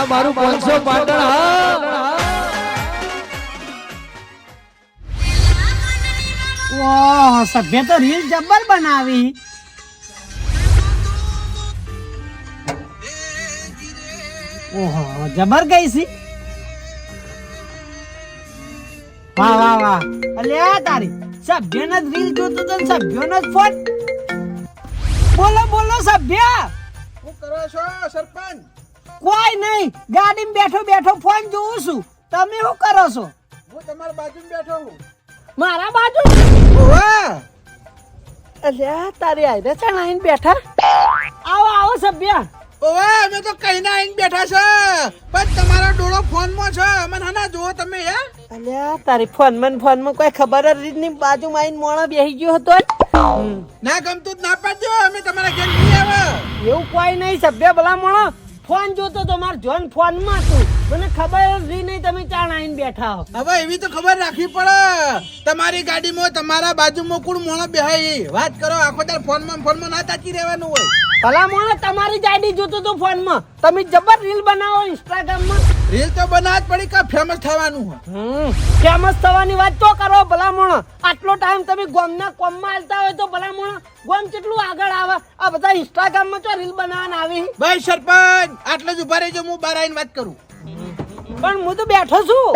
આ મારું પાંચસો પાટણ હા. ઓહ સભ્ય તો રીલ જબ્બર બનાવી. ઓહો જબર ગઈ સી? વાહ વાહ વાહ. અલ્યા તારી સભ્યને જ રીલ જોતો તો ને જ ફોન બોલો બોલો સભ્ય. શું કરો છો સરપંચ? કોઈ નહીં. ગાડીમાં બેઠો બેઠો ફોન જોઉં છું. તમે શું કરો છો? હું તમારા બાજુમાં બેઠો હું મારા બાજુ? અલ્યા તારી આઈને ચણાઈને બેઠા? આવો આવો સભ્ય. ઓવે અમે તો કઈ ના આવીને બેઠા છે. પણ તમારો ડોળો ફોનમાં છે. મને ના જુઓ તમે હે? અલ્યા તારી ફોનમાં ફોનમાં કોઈ ખબર જ નહીં બાજુમાં આઈને મોણો બેહી ગયો હતો ના ગમતું જ ના પાડજો. અમે તમારા ઘેર નહીં આવે એવું કોઈ નહીં સભ્ય ભલા મોણો. ફોન જોતો તો માર જોન ફોનમાં તું. મને ખબર જ નહીં તમે ચાણ આઈને બેઠા હો. હવે એવી તો ખબર રાખવી પડે. તમારી ગાડીમાં તમારા બાજુમાં કોણ મોણો બેહાય વાત કરો, આખો દાડ ફોનમાં ફોનમાં ના તાકી રહેવાનું હોય. ભલા મોણો તમારી જ આઈડી જોતો તો ફોનમાં તમે જબર રીલ બનાવો ઇન્સ્ટાગ્રામમાં રીલ તો બનાવવા જ પડી કે ફેમસ થવાનું હમ ફેમસ થવાની વાત તો કરો ભલા મોણો આટલો ટાઈમ તમે ગોમના કોમમાં હાલતા હોય તો ભલા મોણો ગોમ કેટલું આગળ આવે? આ બધા ઇન્સ્ટાગ્રામમાં તો રીલ બનાવવાના આવી. ભાઈ સરપંચ આટલે જ ઊભા રહેજો હું બહાર આવીને વાત કરું. પણ હું તો બેઠો છું.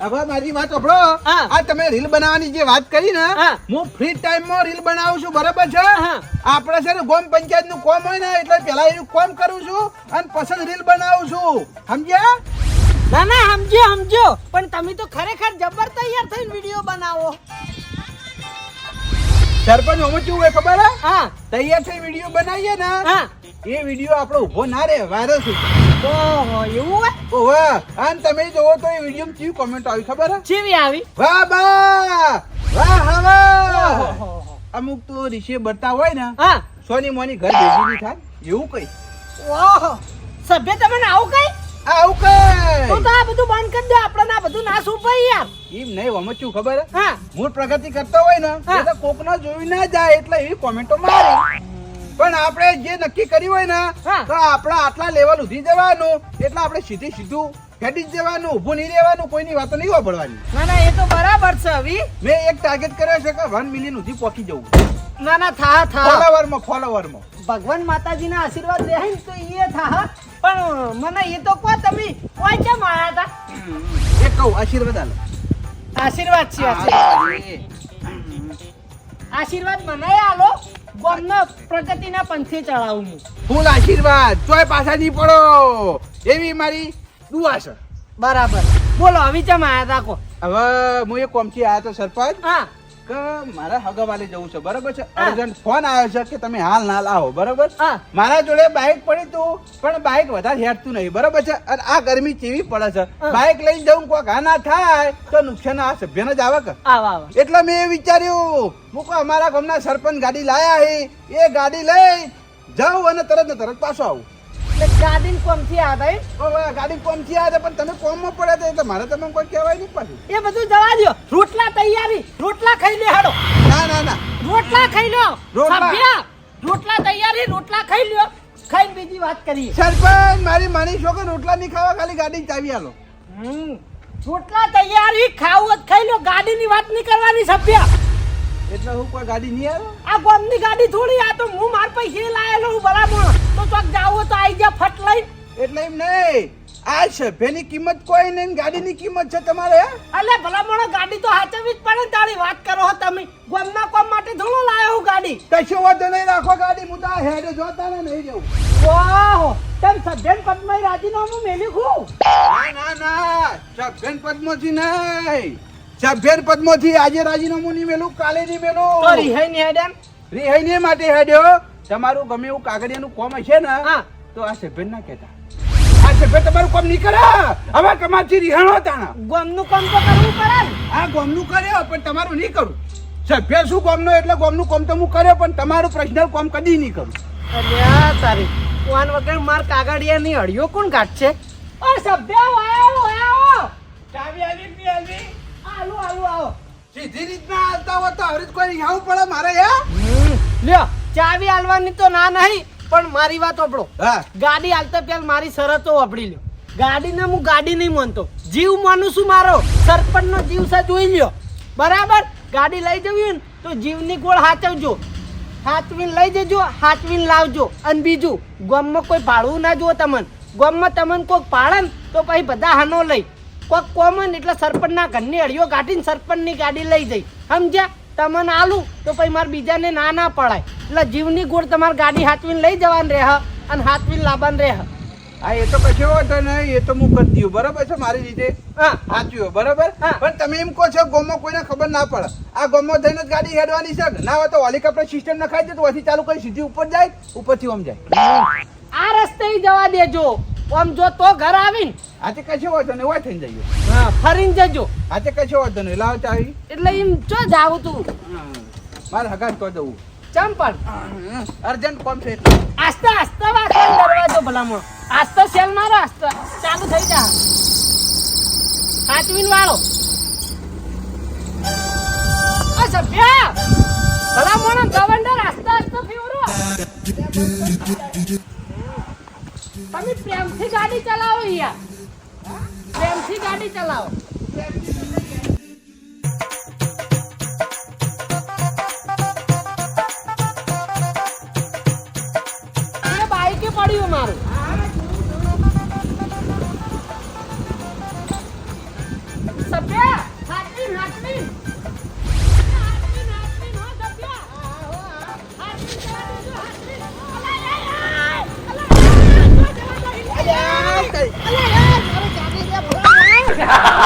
હવે મારી વાત સાંભળો. હા. આ તમે રીલ બનાવવાની જે વાત કરી ને હું. ફ્રી ટાઈમમાં રીલ બનાવું છું બરાબર છે? હા. આપણે છે ને ગોમ પંચાયતનું કોમ હોય ને એટલે પેલા એનું કોમ કરું છું અને પછી રીલ બનાવું છું. સમજ્યા? ના ના સમજો સમજો પણ તમે તો ખરેખર જબર તૈયાર થઈને વીડિયો બનાવો. સરપંચ અમે શું હોય ખબર હે? હા. તૈયાર થઈ વીડિયો બનાવીએ ને હા. એ વીડિયો આપણો ઊભો ના રહે વાયરલ થઈ ઓહો એવું હોય ઓહો અને તમે જોવો તો એ વીડિયો માં કેવી કોમેન્ટ આવી ખબર હે? ચેવી આવી? વાહ બા વાહ હવા. ઓહો. અમુક તો ઋષિ બરતા હોય ને હા. સોની મોની ઘર ભેગી થાય એવું કઈ. ઓહો. સભ્ય તમને આવું કઈ? આવું તો કઈ. તો આ બધું બંધ કરી દો આપણે ના બધું ના સુપાઈ યાર એમ નહીં અમે શું ખબર? હે? મૂળ પ્રગતિ કરતો હોય ને એટલે કોક તો જોઈ ના જાય એટલે એવી કોમેન્ટો મારે. પણ આપણે જે નક્કી કરી હોય ને તો આપણે આટલા લેવલ ઉધી જવાનું એટલે આપણે સીધી સીધું ખેડી જવાનું ઊભું નહીં રહેવાનું કોઈની વાતો નહીં વાપરવાની ના ના એ તો બરાબર છે હવે. મેં એક ટાર્ગેટ કર્યો છે કે વન મિલિયન સુધી પહોંચી જવું. ના ના થા થા. ફોલોવરમાં ફોલોવરમાં ભગવાન માતાજીના આશીર્વાદ રહે ને તો એ થા પણ મને એ તો કહો તમે કોઈ કેમ આયા હતા? એ કહું આશીર્વાદ આલો. આશીર્વાદ છે આશીર્વાદ. મને આલો ગોમનો પ્રગતિના પંથે ચડાવું હું. ફૂલ આશીર્વાદ તોય પાછા નહીં પડો. એવી મારી દુઆ છે. બરાબર. બોલો હવે ચમ આયા હતા કો હવે હું એક કોમથી આવ્યા તો સરપંચ. હા. કે મારે હગાવાલે જવું છે બરાબર છે? અર્જન્ટ ફોન આવ્યો છે કે તમે હાલ ના લાવો બરાબર? મારા જોડે બાઇક પડી તું પણ બાઇક વધારે હેઠતું નહીં બરાબર છે? અને આ ગરમી કેવી પડે છે? હા. બાઇક લઈને જવું કોઈ ના થાય તો નુકસાન આ સભ્યને જ આવે કે? એટલે મેં એ વિચાર્યું હું કહું અમારા ગામના સરપંચ ગાડી લાયા હે એ ગાડી લઈ જાઉં અને તરત ને તરત પાછો આવું. ગાડીન કોમથી આવ્યા એમ? તો હવે ગાડી કોમથી પણ તમે કોમમાં પડે તો એટલે મારે તમને કોઈ કહેવાય નહીં પાછું. એ બધું જવા દો રોટલા તૈયારી. રોટલા ખાઈ લે હાડો ના ના ના. રોટલા ખાઈ લો રોટલા. રોટલા તૈયારી રોટલા ખાઈ લ્યો. ખાઈને બીજી વાત કરીએ. સરપંચ મારી માની છો કે રોટલા નહીં ખાવા ખાલી ગાડી ચાવી આલો. હમ. રોટલા તૈયારી ખાવું જ ખાઈ લો ગાડીની વાત નહીં કરવાની સભ્ય. એટલે હું કોઈ ગાડી નહીં આવ્યો? આ ગોમની ગાડી થોડી આ તો હું માર પૈસે લાયેલો હું બરાબર. તો ચોક જાવ તો આઈ જા ફટ લઈ. એટલે એમ નહીં. આ સભ્યની કિંમત કોઈ નહીં ગાડીની કિંમત છે તમારે? અલે ભલા મોણો ગાડી તો હાચવી જ પડે તારી વાત કરો તમે. ગોમના કોમ માટે થોડો લાયો હું ગાડી. કશો વાંધો નહીં રાખો ગાડી. હું તો આ હેડે જોતા ને નહીં જવું ઓહો તેમ સભ્યન પદ્મય રાજીનામું મેલી ખું ના ના ના. સભ્યન પદ્મજી નહીં. સભ્યન પદ્મોથી આજે રાજીનામું નહીં મેલું કાલે નહીં તો મેલું રિહાઈ ને રિહાઈ નહીં માટે હેડ્યો. તમારું ગમે એવું કાગળિયાનું કોમ હશે ને હા. તો આ સભ્યન ના કહેતા. આ સભ્ય તમારું કોમ નહીં કરે. હવે કમાથી રિહાણો તાણા. ગોમનું કામ તો કરવું પડે ને. આ ગોમનું કર્યો પણ તમારું નહીં કરું. સભ્ય શું ગોમનો એટલે ગોમનું કોમ તો હું કર્યો પણ તમારું પર્સનલ કોમ કદી નહીં કરું. અરે તારી વાન વગર માર કાગળિયા નહીં હળિયો કોણ કાઢશે? ઓ સભ્ય આવો આવો. ચાવી આવી પી આવી આલો આલો આવો. સીધી રીતના આવતા હો તો હવે કોઈ રિહાવું પડે મારે હે? લ્યો ચાવી આલવાની તો ના નહીં પણ મારી વાત હા. ગાડી હાલતા પહેલા મારી શરતો વાપરી લ્યો. ગાડીને હું ગાડી નહીં માનતો. જીવ માનું છું મારો. સરપંચનો જીવ સા જોઈ લ્યો. બરાબર? ગાડી લઈ જવી ને તો જીવની ગોળ હાચવજો. હાચવીન લઈ જજો હાચવીન લાવજો. અને બીજું ગમમાં કોઈ ભાડવું ના જુઓ તમને. ગમમાં તમને કોઈક પાડે તો પછી બધા હાનો લઈ. કોઈક કોમન એટલે સરપંચના ઘરની અડીઓ કાઢીને સરપંચની ગાડી લઈ જઈ. સમજ્યા? તમને આલું? તો પછી મારે બીજાને ના ના પડાય. એટલે જીવની ગોળ તમારે ગાડી હાથવીને લઈ જવાનું રહે અને હાથવીને લાવવાનું રહે. હા એ તો કશો વાંધો નહીં એ તો હું કરી દઉં. બરાબર છે મારી રીતે? હા. સાચું બરાબર. પણ તમે એમ કહો છો ગોમો કોઈને ખબર ના પડે. આ ગોમો થઈને જ ગાડી હેડવાની છે ના? હોય તો હેલિકોપ્ટર સિસ્ટમ નખાઈ દે તો અહીંથી ચાલુ કરી સીધી ઉપર જાય ઉપરથી ઓમ જાય. આ રસ્તે જવા દેજો. આમ જો તો ઘર આવીને આજે કશો વાંધો નહીં હોય થઈને જઈએ. હા ફરીને જજો. આજે કશો વાંધો નહીં લાવ ચાવી. એટલે એમ ચો જાવું તું. મારે હગાત તો દઉં ચંપલ અર્જન્ટ કોમ છે આસ્તે આસ્તે વાંચવાનો દરવાજો ભલામણ. આસ્તે સેલ મારો આસ્તે. ચાલુ થઈ જા. સાચવીન વાળો. આ સભ્યા! ભલામણ ગવર્નર આસ્તે આસ્તે ફેવરો. તમે પ્રેમથી ગાડી ચલાવો યાર પ્રેમથી ગાડી ચલાવો.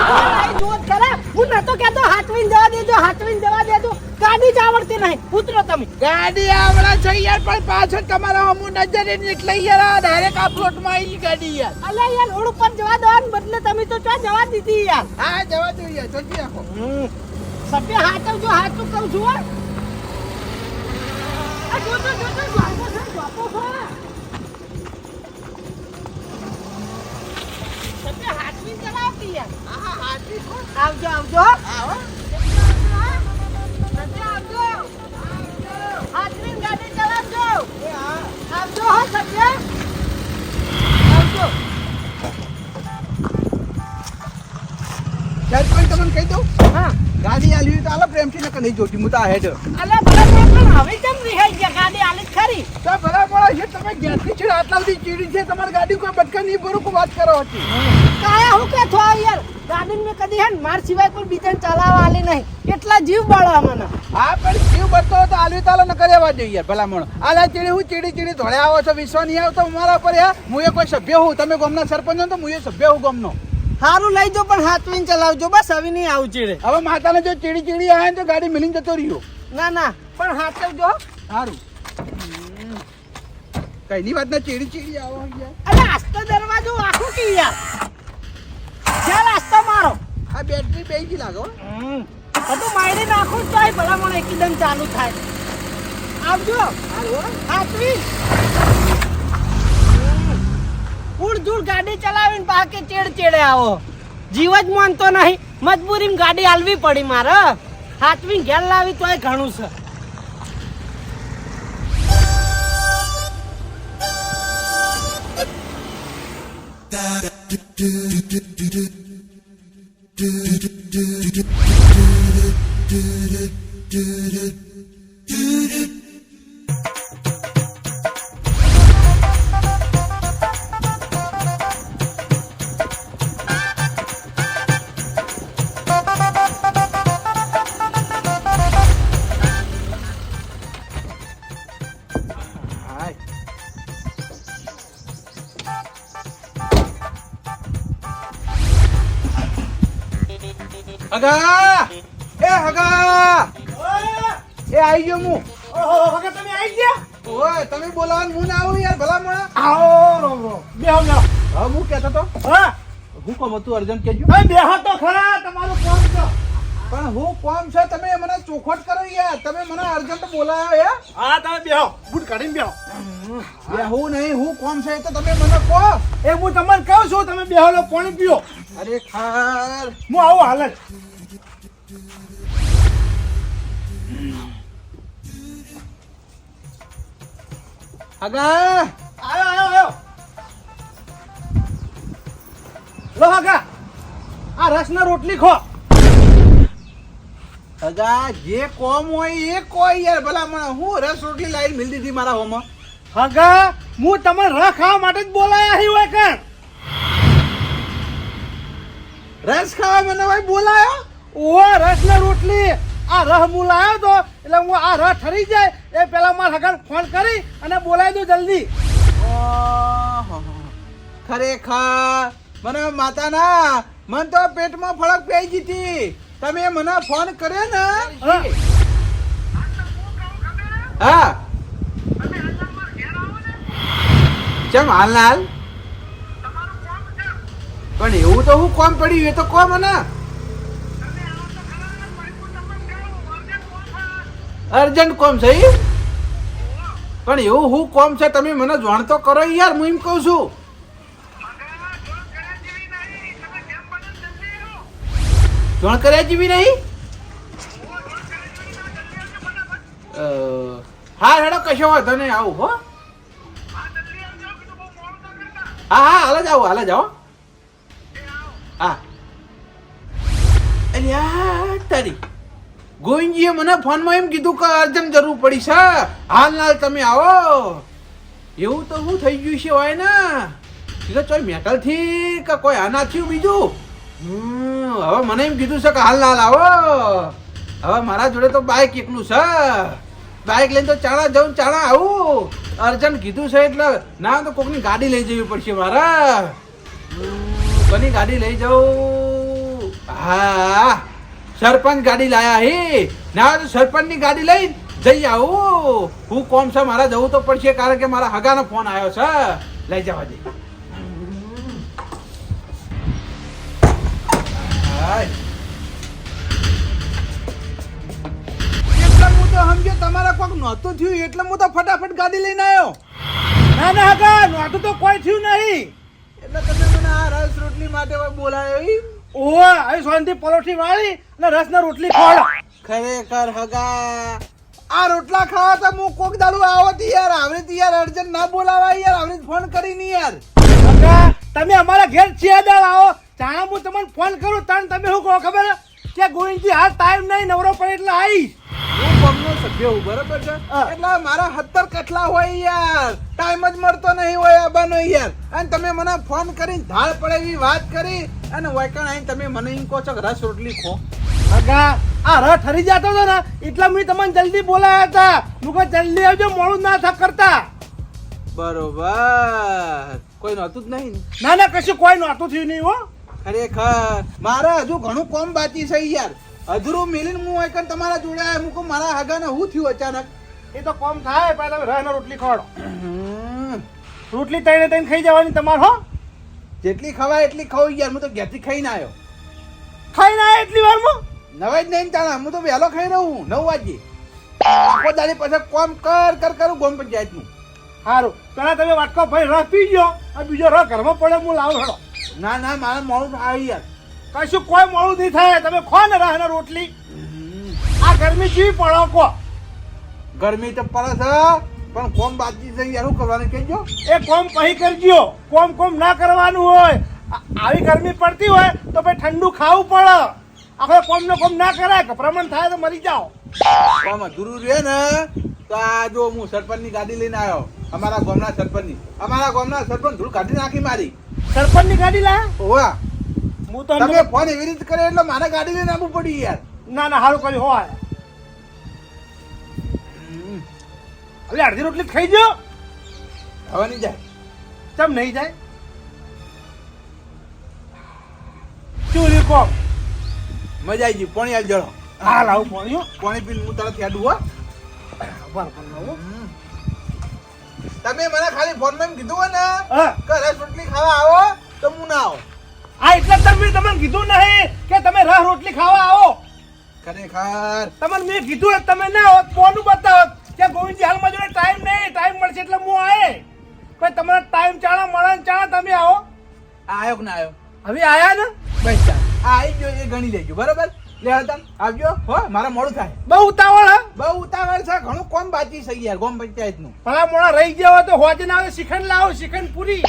જવા દો હું નતો કેતો હાચવીન જવા દેજો હાચવીન જવા દેજો. ગાડી જ આવડતી નહીં. ઉતરો તમે. ગાડી આવડા છે યાર પણ પાછળ તમારા હમુ નજર એટલે યાર ડાયરેક્ટ આ પ્લોટમાં આવી ગાડી યાર. અલ્યા યાર રોડ ઉપર જવા દો બદલે તમે તો ચા જવા દીધી યાર. હા જવા દો યાર જલ્દી આખો સભ્ય કહું છું હો. આ જોતો જોતો જોતો જોતો. ચલાવતી આવજો આવજો. આવજો. હાચવીને ગાડી ચલાવજો. આવજો હો સભ્ય આવજો. ચાલ પણ તમને કહી દઉં? હા. ગાડી આલી તો આલે પ્રેમથી નકર નહીં જોતી મુતા હેડ આલે બરાબર પણ હવે કેમ રિહાઈ ગયા? ગાડી આલી ખરી. તો બરાબર છે તમે ગેસની છે આટલા બધી ચીડી છે તમારી ગાડી કોઈ બટકા નહીં ભરું કો વાત કરો હતી. કાયા હું કે થો યાર? ગાડી મે કદી હે ને માર સિવાય કોઈ બીજા ચલાવવા આલી નહીં. કેટલા જીવ બળવા મને હા પણ જીવ બતો તો આલી તાલો ન કરેવા જોઈએ યાર ભલામણ આલા ચીડી હું ચીડી ચીડી ધોળે આવો છો વિશ્વ નહીં આવતો મારા પર યાર હું એ કોઈ સભ્ય હું તમે ગામના સરપંચ તો હું એ સભ્ય હું ગામનો. સારું લઈ જો પણ હાથવીને ચલાવજો. બસ હવે નહીં આવું ચીડે. હવે માતાને જો ચીડી ચીડી આવે તો ગાડી મિલિંગ જતો રહ્યો. ના ના પણ હાથ જો સારું કઈ ની વાત ના ચીડી ચીડી આવો અરે આસ્તો દરવાજો આખો કી યાર. ચાલ આસ્તો મારો. આ બેટરી બે ગઈ લાગો હમ. તો મારી નાખું તો ભલા મને એકદમ ચાલુ થાય. આવજો. હાથવી ઉડ જુડ ગાડી ચલાવીને બાકી ચેડ ચેડે આવો. જીવ જ માનતો નહીં. મજબૂરીમાં ગાડી હાલવી પડી મારે. હાથવી ઘેર લાવી તોય ઘણું છે. હાય હગા! એ હગા! એ આઈ ગયો હું ઓહો તમે આવી ગયા? ઓય તમે બોલાવાનું હું ના આવું યાર ભલા મળે આવો રો રો બે હમ હા હું કહેતો તો. હા. હું કોમ હતું અર્જન્ટ કેજો એ બેહો તો ખરા તમારું કોમ છે પણ હું કોમ છે તમે મને ચોખવટ કરો યાર. તમે મને અર્જન્ટ બોલાયો યાર. હા તમે બેહો. બૂટ કાઢીને બેહો. બેહું નહીં હું કોમ છે તો તમે મને કહો. એ હું તમને કહું છું તમે બેહો લો પાણી પીઓ. અરે ખાર હું આવું હાલત હગા આયો આયો આયો. લો આગા. આ રસના રોટલી ખો. હગા જે કોમ હોય એ કોઈ યાર. ભલા મને હું રસ રોટલી લાવી મિલ દીધી મારા હોમાં? હગા હું તમને રસ ખાવા માટે જ બોલાયા અહીં હોય કાં? રસ ખાવા મને ભાઈ બોલાયો? ઓ રસના રોટલી. આ રહ હું લાવ્યો તો એટલે હું આ રહ ઠરી જાય. એ પેલા મારા હગર ફોન કરી અને બોલાવી દઉં જલ્દી. ખરેખર? મને માતાના મન તો પેટમાં ફળક પેઈ જીતી તમે મને ફોન કર્યો ને? હા. ચમ હાલ ના હાલ? પણ એવું તો હું કોમ પડ્યું, એ તો કોમ ને અર્જન્ટ કોમ છે પણ એવું હું કોમ છે, તમે મને જાણ તો કરો યાર, હું એમ કહું છું. જાણ કર્યા જેવી નહીં? હા, હેડો, કશો વાંધો નહીં, આવું, હો. હા હા, હાલ જ આવો, હાલ જ આવો. હા અલ્યા તારી. ગોવિંદજીએ મને ફોનમાં એમ કીધું કે અર્જન્ટ જરૂર પડી છે. હાલ નાલ તમે આવો. એવું તો શું થઈ ગયું છે હોય ને? એટલે ચોય મેટલથી કે કોઈ આના થયું બીજું? હવે મને એમ કીધું છે કે હાલ નાલ આવો. હવે મારા જોડે તો બાઇક એકલું છે. બાઇક લઈને તો ચાણા જવું ચાણા આવું. અર્જન્ટ કીધું છે એટલે ના, તો કોકની ગાડી લઈ જવી પડશે મારા. કોની ગાડી લઈ જાઉં હા. સરપંચ ગાડી લાયા હે. ના તો સરપંચની ગાડી લઈ જઈ આવું. હું કોમ છે, મારા જવું તો પડશે, કારણ કે મારા હગાનો ફોન આવ્યો છે. લઈ જવા દે. સમજ્યો, તમારા કોક નહોતું થયું, એટલે હું તો ફટાફટ ગાડી લઈને આવ્યો. ના ના, હગા, નહોતું તો કોઈ થયું નહીં. એટલે તમે મને આ રસ રોટલી માટે બોલાવી ઈ? ઓહો અહીં શાંતિ પલોઠી વાળી અને રસના રોટલી ખોળ ખરેખર હગા. આ રોટલા ખાવા તો હું કોક દાડું આવો તી યાર આવડી તી યાર અર્જન્ટ ના બોલાવા યાર આવડી ફોન કરી ની યાર. હગા તમે અમારા ઘેર છેદાર આવો. જાણા હું તમને ફોન કરું તાણ તમે શું કહો ખબર? કે ગોવિંદજી હાલ ટાઈમ નહીં નવરો પડે એટલે આવીશ. હું પગનો સભ્ય હું બરાબર છે. એટલે મારા હત્તર કેટલા હોય યાર? ટાઈમ જ મળતો નહીં હોય આબાનો યાર. અને તમે મને ફોન કરીને ધાળ પડે એવી વાત કરી અને વાયકણ આવીને તમે મને એમ કહો છો કે રસ રોટલી ખો. અગા આ રથ હરી જતો હતો ને એટલે મેં તમને જલ્દી બોલાયા હતા. હું કહું જલ્દી આવજો મોડું ના થા કરતા. બરોબર. કોઈ નહોતું જ નહીં ના ના કશું કોઈ નહોતું થયું નહીં હો. ખરેખર. મારે હજુ ઘણું કોમ બાકી છે યાર. અધૂરું મિલીને હું એક તમારા જોડે આવ્યો હું કહું મારા હગાને હું થયું અચાનક. એ તો કોમ થાય પહેલા તમે રોટલી હમ. રોટલી તઈને તઈને ખાઈ જવાની તમારે હો? જેટલી ખવાય એટલી ખાવ યાર હું તો ઘેરથી ખાઈને આવ્યો ખાઈ ના એટલી વારમાં નવાઈ જ નહીં ચાલે હું તો વહેલો ખાઈ રહું નવ વાગે. આખો દાડી પછી કોમ કર કર કરું ગોમ પંચાયતનું. સારું પેલા તમે વાટકો ભાઈ રસ પી ગયો અને બીજો રસ ઘરમાં પડે હું લાવું હેડો. ના ના મારે મોડું થાય યાર. કશું કોઈ મોડું નહીં થાય. તમે ખો ને રહે રોટલી. આ ગરમી જેવી પડો કો ગરમી તો પડે છે પણ કોમ બાકી છે યાર શું કરવાનું કહેજો. એ કોમ કહી કરજો? કોમ કોમ ના કરવાનું હોય. આવી ગરમી પડતી હોય તો ભાઈ ઠંડુ ખાવું પડે. આપણે કોમ ને કોમ ના કરાય ભ્રમણ થાય તો મરી જાઓ. કોમ અધૂરું રહે ને તો આ જો હું સરપંચની ગાડી લઈને આવ્યો. અમારા ગામના સરપંચની. અમારા ગામના સરપંચ ધૂળ કાઢી નાખી મારી. સરપંચની ગાડી લાયા ઓવા હું તો તમે ફોન એવી રીતે કરે એટલે મારે ગાડી લઈને આવવું પડી યાર. ના ના સારું કર્યું હોય એટલે અડધી રોટલી ખાઈ જો હવે નહીં જાય. કેમ નહીં જાય? શું રહ્યું કોમ? મજા આવી ગઈ પાણી આવી જળો હા લાવું પાણી પાણી પીને હું તરત યાદું હો. બરાબર. તમે મને ખાલી ફોનમાં એમ કીધું હોય ને કે રસ રોટલી ખાવા આવો તો હું ના આવો. આ એટલે જ તમે તમને કીધું નહીં કે તમે રસ રોટલી ખાવા આવો. ખરેખર. તમને મેં કીધું તમે ના હોત કોનું બતાવો કે ગોવિંદજી હાલમાં જોડે ટાઈમ નહીં ટાઈમ મળશે એટલે હું આવે પણ તમારા ટાઈમ ચાણા મળે ચાણા તમે આવો. આવ્યો કે ના આવ્યો હવે આયા ને? બસ આવી ગયો એ ગણી લેજો બરાબર? લે હળદમ આવજો. હો મારા મોડું થાય. બહુ ઉતાવળ બહુ ઉતાવળ છે ઘણું કોમ બાકી છે યાર ગોમ પંચાયતનું. ભલા મોડા રહી ગયા હોય તો હોજે ના આવે શિખંડ લાવો શિખંડ પૂરી.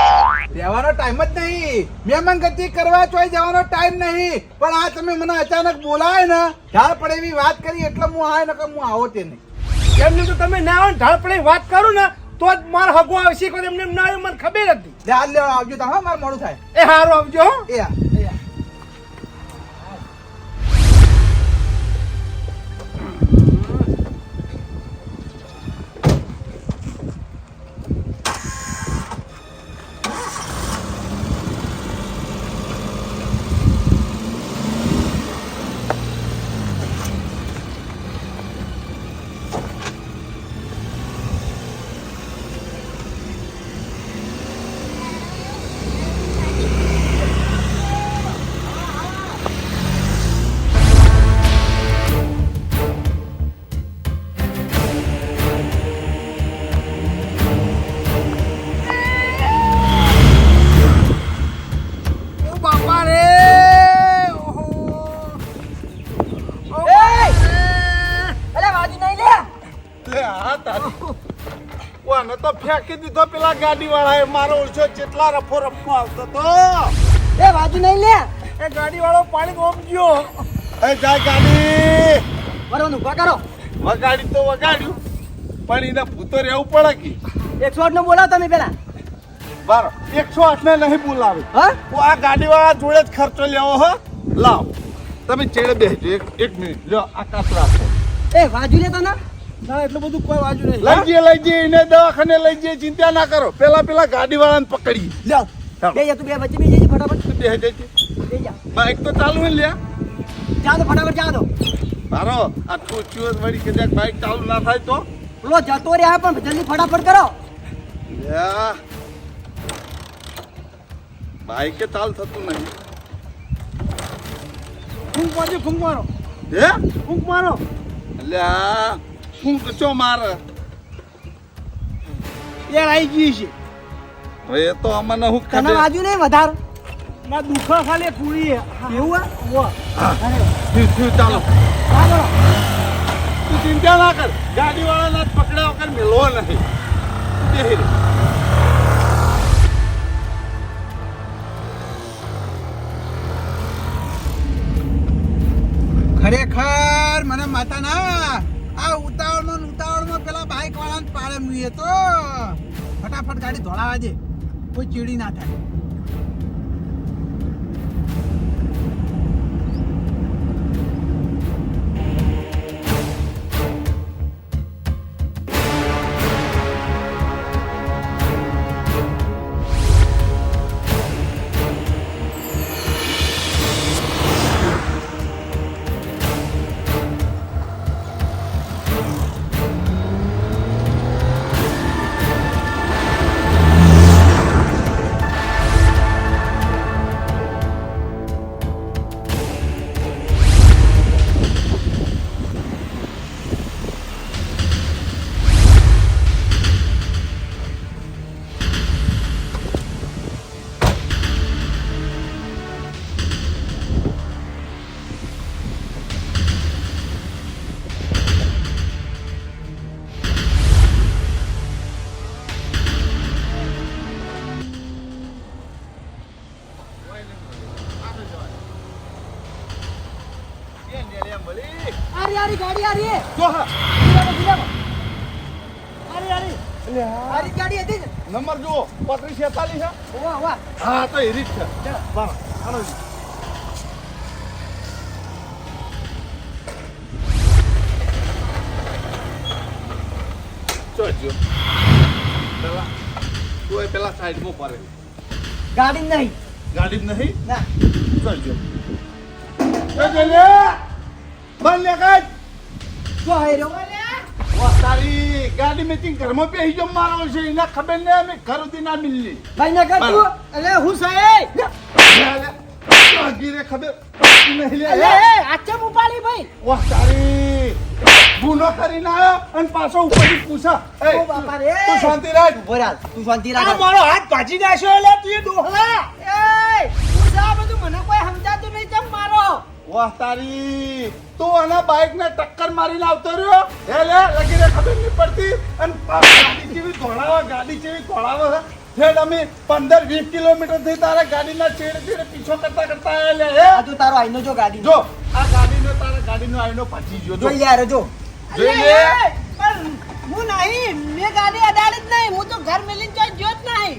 રહેવાનો ટાઈમ જ નહીં. મહેમાન ગતિ કરવા ચોય જવાનો ટાઈમ નહીં. પણ આ તમે મને અચાનક બોલાય ને ઢાળ પડે એવી વાત કરી એટલે હું આવે ને હું આવો તે નહીં. એમની તો તમે ના આવો ઢાળ પડે વાત કરું ને તો જ મારો હગો આવશે એમને એમ ના મને ખબર હતી લે આવજો હો, મારે મોડું થાય. એ સારું આવજો હો. એ હા. વાને તો ફેંકી દીધો પેલા ગાડી એ મારો ઓછો જેટલા રફો રફો આવતો તો. એ બાજુ નહીં લે. એ ગાડી વાળો પાણી ઓમ ગયો. એ જા ગાડી. ઊભા કરો. વગાડી તો વગાડ્યું પણ એને ભૂતો રહેવું પડે કે? એકસો આઠ નો બોલાવ તમે પેલા. બાર એકસો આઠ ને નહીં બોલાવે. હા? હું આ ગાડી વાળા જોડે જ ખર્ચો લેવો હો. લાવ. તમે ચેડે બેસજો એક મિનિટ. લો આકાશ રાખો. એ વાજુ લે તો ના ના એટલું બધું કોઈ વાંચું નહીં. લઈ જઈએ લઈ જઈએ એને દવાખાને લઈ જઈએ ચિંતા ના કરો. પેલા પેલા ગાડી વાળાને પકડીએ લ્યો બે જા તું બે વચ્ચે બે જજે ફટાફટ. બે જઈએ બે જા બાઈક તો ચાલુ હે લ્યા. જા તો ફટાફટ જા તો. મારો આ તું વળી કદાચ બાઈક ચાલુ ના થાય તો. પેલો જતો રહ્યા પણ જલ્દી ફટાફટ કરો. લ્યા. બાઈકે ચાલ થતું નહીં. ફૂંક મારજો ફૂંક મારો. હે? ફૂંક મારો. લ્યા. ફૂંક ચો માર? યાર આવી ગઈ છે. હવે એ તો અમને હું તને બાજુ નહીં વધાર? ના દુખા ખાલી પૂરી એવું હા? થયું થયું ચાલો. બોલો તું ચિંતા ના કર. ગાડી વાળાના પકડ્યા વગર મેળવો નહીં. ખરેખર મને માતા ના આ ઉતાવળમાં ને ઉતાવળમાં પેલા બાઈક વાળાને પાડે મુએ તો ફટાફટ ગાડી ધોળાવા દે. કોઈ ચીડી ના થાય. આરી ગાડી આરી જો હા. આરી ગાડી હતી ને. નંબર જુઓ. પત્રીસ છેતાલીસ છે વાહ વાહ. હા તો એ રીત છે. બરાબર હાલો જોજો પેલા તું એ પેલા સાઈડમાં પડે ગાડી નહીં. ગાડી નહીં? ના. જોજો જોજો બંધ લે કાઢ જો હે રહ્યો ઓ તારી ગાડી મેચિંગ ઘરમાં બેસી જો મારો છે એના ખબર નહીં અમે ઘર સુધી ના મિલલી ભાઈ ના કર તું અલે હું સાહેબ ગીરે ખબર નહીં લે આચમ ઉપાડી ભાઈ? વાહ તારી ગુનો કરીને આવ્યો અને પાછો ઉપરથી પૂછા. ઓ બાપા રે. તું શાંતિ રાખ. ઊભો રાખ તું શાંતિ રાખ. મારો હાથ ભાજી નાખ્યો એટલે તું એ ડોહલા. એ સા બધું મને કોઈ મારો વાહ તારી. તું આના બાઇક ને ટક્કર મારીને આવતો રહ્યો? હે લે લગીને ખબર નહીં પડતી. અને ગાડી જેવી દોડાવે ગાડી જેવી છે ફેર અમે પંદર વીસ કિલોમીટરથી તારા ગાડીના ચેડે ચેડે પીછો કરતા કરતા આયા લે હે. આ તો તારો આઈનો જો ગાડી. જો આ ગાડીનો તારા ગાડીનો આઈનો પાછી ગયો જો. જોઈ યાર જો જોઈ લે. અલ્યા, એ, પણ હું નહીં મે ગાડી અડાડી જ નહીં. હું તો ઘર મેલીન જો જ્યો જ નહીં.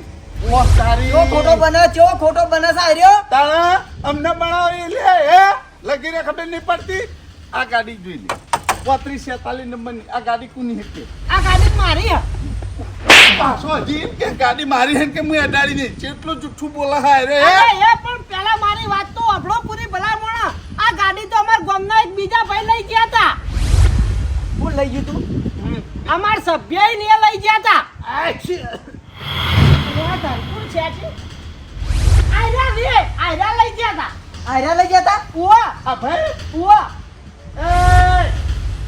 વાહ તારી. ખોટો બને ચો ખોટો બને સાર્યો તાણા અમને બનાવી લે હે. લગીને ખબર નહીં પડતી? આ ગાડી જોઈ લે પોત્રીસ છેતાલીસ નંબરની. આ ગાડી કોની હતી આ ગાડી મારી હે. પાછો હજી કે ગાડી મારી હે કે હું અડાડી નહીં. જેટલું જુઠ્ઠું બોલા હાય રે હે એ પણ પેલા મારી વાત તો અભડો પૂરી ભલામણ આ ગાડી તો અમાર ગામના એક બીજા ભાઈ લઈ ગયા હતા બોલ લઈ ગયું તું? અમાર સભ્ય ને લઈ ગયા હતા આ ધરપુર છે? આયરા રે આયરા લઈ ગયા હતા આર્યા લઈ ગયા તા? ઉવા! આ ભાઈ? ઉવા! એ!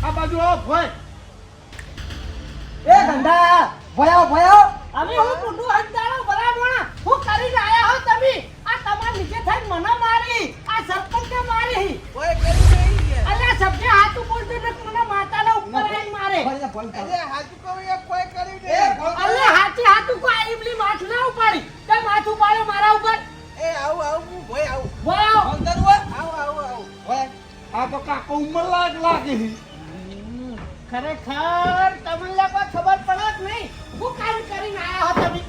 આ બાજુ આવો ભાઈ. એ ધંધા! ભયાઓ ભયાઓ અમે હું મોટું હંતાળો બરાબર. હું કરીને આયા હો તમે. આ તમાર નીચે થઈ મને મારી. આ સરપંચને મારી. ઓય કરી નહીં અલ્યા સભ્ય હાથ ઉપર દે મને માતાના ઉપર આઈ મારે. અરે હાથ કહું એ કોઈ કરી દે. નહીં. અલ્યા હાથી હાથ ઉપર આઈમલી માથું ના ઉપાડી. તે માથું પાડ્યો મારા ઉપર. એ આવું આવું હું ભોય આવું. વાવ! ભલતર આવું આવું. આ તો કાકો ઉંમર લાગ લાગે ખરેખર તમને કોઈ ખબર પડે જ નહીં. હું કામ કરીને આયા હો તમે.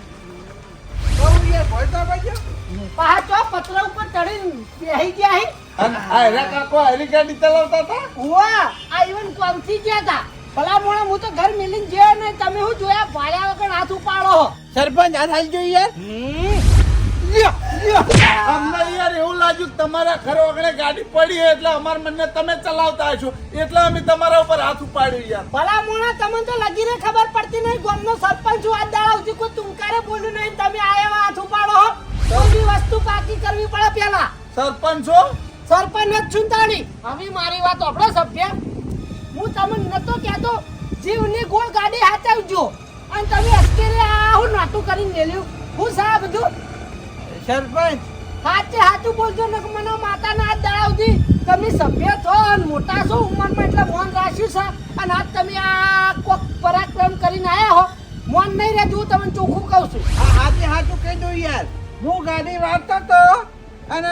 કહું યાર ભોય તો ભાઈ પાછો પત્ર ઉપર ચડીને બેહી ગયા હી? અને કાકો હેરી ગાડી ચલાવતા હતા? ઉવા આ ઇવન કોમથી ગયા હતા. ભલા મોણા હું તો ઘર મિલીને ગયો ને તમે હું જોયા? ભાડ્યા વગર હાથ ઉપાડો. સરપંચ આ થાય જોઈએ? યાર અમને યાર એવું લાગ્યું કે તમારા ખરો વગણે ગાડી પડી હોય એટલે અમાર મને તમે ચલાવતા છો એટલે અમે તમારા ઉપર હાથ ઉપાડ્યો યાર. ભલા મોણા તમને તો લગીને ખબર પડતી નહીં ગામનો સરપંચ હું આ દાડા સુધી કોઈ તુંકારે બોલ્યું નહીં. તમે આયા હાથ ઉપાડો હો. બી વસ્તુ પાકી કરવી પડે પહેલા સરપંચ છો? સરપંચ જ છુંતાણી હવે મારી વાત આપણો સભ્ય. હું તમને નતો કહેતો જીવની ગોળ ગાડી હાચવજો અને તમે અત્યારે આ હું નાટું કરીને લેલ્યું હું સા બધું સરપંચ. સાચે સાચું બોલજો ને મને માતાના ના દળાવતી તમે સભ્ય છો અને મોટા છો ઉંમરમાં એટલે મોન રાખ્યું છે. અને આજ તમે આ કોક પરાક્રમ કરીને આવ્યા હો. મોન નહીં રહેતું હું તમને ચોખ્ખું કહું છું. હા સાચે સાચું કહી દઉં યાર. હું ગાડી વાળતો તો અને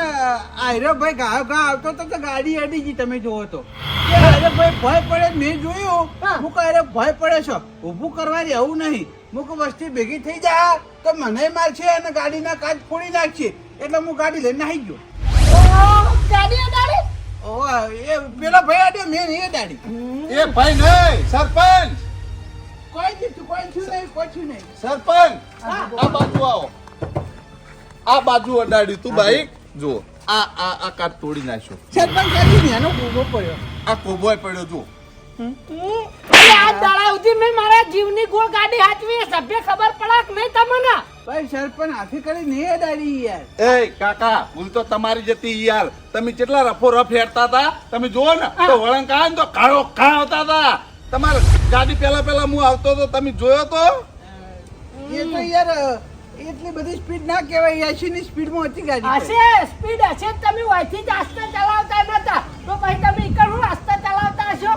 આયરભાઈ ગાયો ગા આવતો તો તો ગાડી અડી ગઈ તમે જોવો તો. કે આયરો ભાઈ ભય પડે મેં જોયું. હા. કહે ભય પડે છો. ઊભું કરવાની રહેવું નહીં. હું કહું વસ્તી ભેગી થઈ જાય તો મને મારશે અને ગાડીના કાચ ફોડી નાખશે. એટલે હું ગાડી લઈને આવી ગયો. ઓ, અડાડી એ પેલો ભાઈ આડ્યો મેં એ અડાડી. એ ભાઈ નહીં સરપંચ. કોઈ દીધું કોઈ છું નહીં કોઈ છું નહીં. સરપંચ હા. આ બાજુ આવો. આ બાજુ અડાડ્યું તું બાઈક. જુઓ આ આ આ કાચ તોડી નાખ્યો. સરપંચ એનો પડ્યો. આ કોબોય પડ્યો જો અરે આ દળાવતી મેં મારા જીવની ગોળ ગાડી હાચવી સભ્ય ખબર પડાક નહીં તમને. ભાઈ સરપંચ હાથે કરી નહીં અડાડી યાર. એ કાકા ભૂલ તો તમારી જતી યાર. તમે કેટલા રફો રફ હેરતા હતા? તમે જુઓ ને તો વળંક આવે તો કાળો કા આવતા હતા. તમારે ગાડી પેલા પેલા હું આવતો તો તમે જોયો તો? એ તો યાર એટલી બધી સ્પીડ ના કહેવાય એસી ની સ્પીડમાં હતી ગાડી હશે સ્પીડ હશે તમે વાયથી જ આસ્તે ચલાવતા નતા. તો પછી તમે આસ્તે ચલાવતા હશો?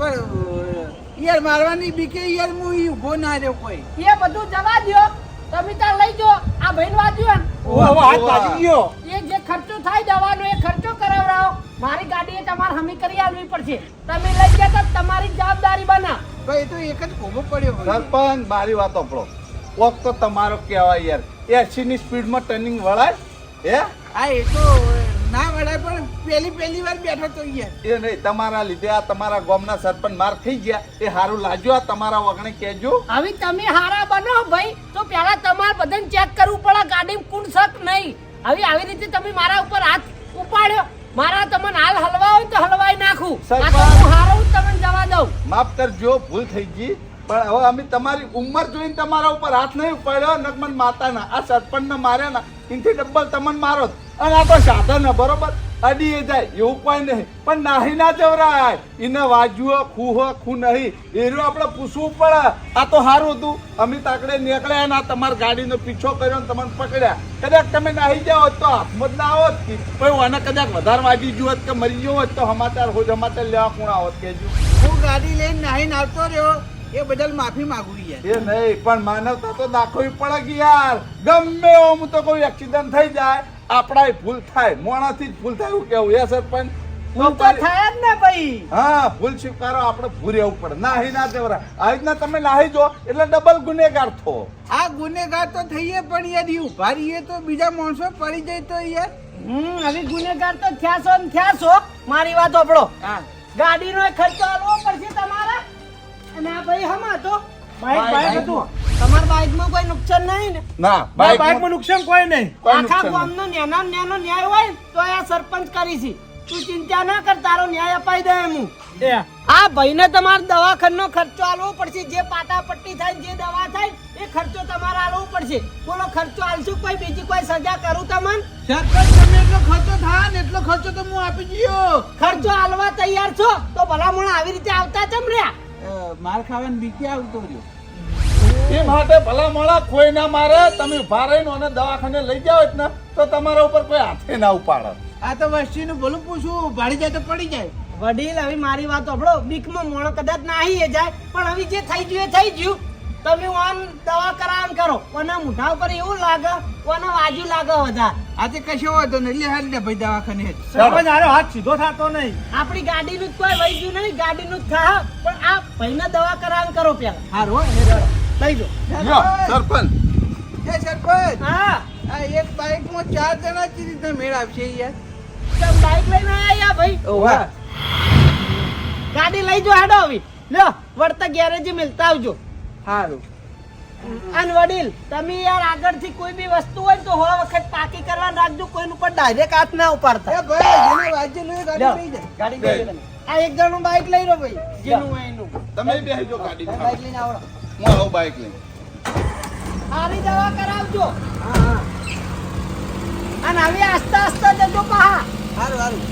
પણ યાર મારવાની બીકે યાર હું ઈ ઊભો ના રહ્યો કોઈ. એ બધું જવા દ્યો. તમે તાર લઈ જો. આ ભાઈ વાંચ્યું ઓહો, હાથ વાજી ગયો. એ જે ખર્ચો થાય દવાનો એ ખર્ચો કરાવડાવો. મારી ગાડી એ તમારે હમી કરી આલવી પડશે. તમે લઈ ગયા તો તમારી જવાબદારી બના. ભાઈ એ તો એક જ ખોબો પડ્યો. સરપંચ મારી વાત સાંભળો. કોક તો તમારો કહેવાય યાર. એસી ની સ્પીડમાં ટર્નિંગ વળાય હે? આ એ તો ના પણ પહેલી પહેલી વાર બેઠો તો યાર. એ નહીં તમારા લીધે આ તમારા ગામના સરપંચ માર થઈ ગયા. એ સારું લાગ્યું આ તમારા વગણે કહેજો. હવે તમે હારા બનો ભાઈ તો પહેલા તમારે બધાને ચેક કરવું પડે ગાડી કુણ શક નહીં. હવે આવી રીતે તમે મારા ઉપર હાથ ઉપાડ્યો. મારા તમને હાલ હલવા હોય તો હલવાઈ નાખું. આ તો હું હારો તમને જવા દઉં. માફ કરજો ભૂલ થઈ ગઈ. પણ હવે અમે તમારી ઉંમર જોઈને તમારા ઉપર હાથ નહીં ઉપાડ્યો, નગમન માતાના. આ સરપંચને માર્યા ના. એનથી ડબ્બલ તમને મારો અને આ તો સાધન બરોબર? અડી જાય, એવું કોઈ નહીં. પણ નાહી ના જવરાય. એને વાજ્યું ખૂ ખૂ નહીં. એનું આપણે પૂછવું પડે. આ તો સારું હતું. અમે તાકડે નીકળ્યા ના, તમારી ગાડીનો પીછો કર્યો ને તમને પકડ્યા. કદાચ તમે નાહી જાઓ તો હાથમાં ના કે પણ આને કદાચ વધારે વાગી જુઓ કે મરી હોત તો સમાચાર, હોજ સમાચાર લેવા કોણ આવત કેજો હું ગાડી લઈને નાહીને આવતો રહ્યો. એ બદલ માફી માંગુ યાર. એ નહીં પણ માનવતા તો દાખવી પડે કે યાર. ગમે ઓમ તો કોઈ એક્સિડન્ટ થઈ જાય આપણા ભૂલ થાય. મોણાથી જ ભૂલ થાય એવું કેવું એ સરપંચ હું તો થાય જ ને ભાઈ. હા ભૂલ સ્વીકારો આપણે ભૂલ રહેવું પડે. નાહી ના દેવરા આવી રીતના તમે નાહી જો એટલે ડબલ ગુનેગાર થો. આ ગુનેગાર તો થઈએ પણ યાર ઈ ઊભા રહીએ તો બીજા માણસો પડી જાય તો યાર. હમ હવે ગુનેગાર તો થયા છો ને થયા છો મારી વાત સાંભળો. હા. ગાડીનો ખર્ચો આલવો પડશે તમારે? અને આ ભાઈ હમા તો બાઈક બાઈક બાઈક. હતું. તમારા બાઈકમાં કોઈ નુકસાન નહીં ને? ના બાઈકમાં નુકસાન કોઈ નહીં. આખા નુકસાન ગામનો નેનો નેનો ન્યાય હોય તો આ સરપંચ કરી છે. તું ચિંતા ના કર તારો ન્યાય અપાઈ દે હું. આ ભાઈને તમારે દવાખાનો ખર્ચો આલવો પડશે. જે પાટા પટ્ટી થાય જે દવા થાય એ ખર્ચો તમારે આલવો પડશે. બોલો ખર્ચો આલશું કોઈ? બીજી કોઈ સજા કરું તમને? સરપંચ તમે એટલો ખર્ચો થાય ને એટલો ખર્ચો તો હું આપી દઉં ખર્ચો આલવા તૈયાર છો? તો ભલામણ આવી રીતે આવતા જમ રહ્યા? માર ખાવાની બીકે આવતો રહ્યો. એ માટે ભલા મોળા કોઈ ના મારે તમે ભારે નો અને દવાખાને લઈ જાઓ જ ને તો તમારા ઉપર કોઈ હાથે ના ઉપાડે. આ તો વસ્તીનું ભલું પૂછું ભાડી જાય તો પડી જાય. વડીલ હવે મારી વાત સાંભળો. બીકમાં મોણો કદાચ નાહી એ જાય પણ હવે જે થઈ ગયું એ થઈ ગયું. તમે ઓન દવા કરાવન કરો. કોના મુઠા ઉપર એવું લાગે કોના વાજુ લાગે વધારે. આજે કશો વાંધો નહીં. લે હાલ લે ભાઈ દવાખાને સરપંચ આરો હાથ સીધો થતો નહીં. આપણી ગાડીનું જ કોઈ વહી ગયું નહીં ગાડીનું જ થા પણ આ ભાઈને દવા કરાવન કરો પેલા હારું હો, લઈ જો. સરપંચ. એ સરપંચ. હા. આ એક બાઇકમાં ચાર જણા જ રીતના મેળ આવશે યાર તમે બાઈક લઈને આયા ભાઈ? વાહ. ગાડી લઈ જો હેડો આવી લ્યો વળતા ગેરેજે મિલતા આવજો. હારું. અને વડીલ તમે યાર આગળથી કોઈ બી વસ્તુ હોય તો હો વખત પાકી કરવા રાખજો કોઈનું પણ ડાયરેક્ટ હાથ ના એ ઉપાડતા ભાઈ જેને વાજ્ય લો ગાડી લઈ જાય ગાડી લઈ લો. આ એક જણનું બાઈક લઈ રહ્યો ભાઈ. જેનું હોય એનું. તમે બેહજો ગાડી બાઈક લઈને આવો હું આવું બાઈક લઈને. સારી દવા કરાવજો. અને હવે આસ્તે આસ્તે જજો પહા. હારું હારું.